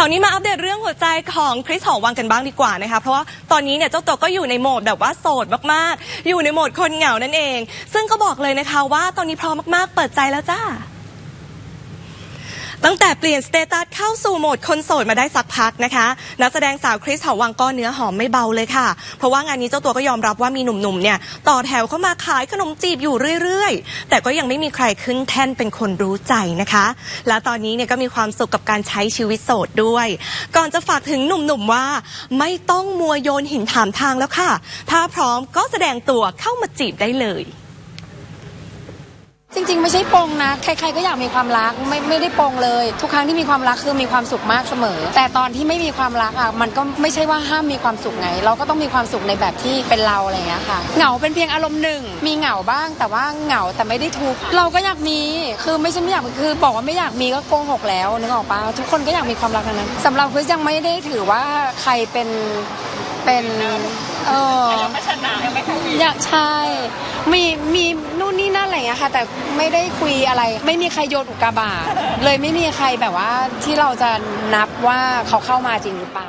ข่าวนี้มาอัปเดตเรื่องหัวใจของคริสหอวังกันบ้างดีกว่านะคะเพราะว่าตอนนี้เนี่ยเจ้าตัวก็อยู่ในโหมดแบบว่าโสดมากๆ อยู่ในโหมดคนเหงานั่นเอง ซึ่งก็บอกเลยนะคะว่าตอนนี้พร้อมมากๆ เปิดใจแล้วจ้า ตั้งแต่เปลี่ยนสเตตัสเข้าสู่โหมดคนโสดมาได้สักพักนะคะ นักแสดงสาวคริสหอวังก็เนื้อหอมไม่เบาเลยค่ะ เพราะว่างานนี้เจ้าตัวก็ยอมรับว่ามีหนุ่มๆเนี่ย ต่อแถวเข้ามาขายขนมจีบอยู่เรื่อยๆ แต่ก็ยังไม่มีใครขึ้นแท่นเป็นคนรู้ใจนะคะ และตอนนี้เนี่ยก็มีความสุขกับการใช้ชีวิตโสดด้วย ก่อนจะฝากถึงหนุ่มๆว่า ไม่ต้องมัวโยนหินถามทางแล้วค่ะ ถ้าพร้อมก็แสดงตัวเข้ามาจีบได้เลย จริง ๆ ไม่ใช่ปงนะ ใคร ๆ ก็อยากมีความรักไม่ไม่ได้ปงเลย ทุกครั้งที่มีความรักคือมีความสุขมากเสมอ แต่ตอนที่ไม่มีความรักอะมันก็ไม่ใช่ว่าห้ามมีความสุขไง เราก็ต้องมีความสุขในแบบที่เป็นเราอะไรอย่างเงี้ยค่ะเหงาเป็นเพียงอารมณ์หนึ่ง มีเหงาบ้าง แต่ว่าเหงาแต่ไม่ได้ทุกข์เราก็อยากมีคือไม่ใช่ไม่อยากคือบอกว่าไม่อยากมีก็โกหกแล้วนึกออกปะทุกคนก็อยากมีความรักทั้งนั้นสำหรับคริสยังไม่ได้ถือว่าใครเป็นเป็น อยากใช่มีมีนู่นนี่นั่นอะไรอย่างเงี้ยค่ะ แต่ไม่ได้คุยอะไร ไม่มีใครโยนอุกกาบาตเลยไม่มีใครแบบว่าที่เราจะนับว่าเขาเข้ามาจริงหรือเปล่า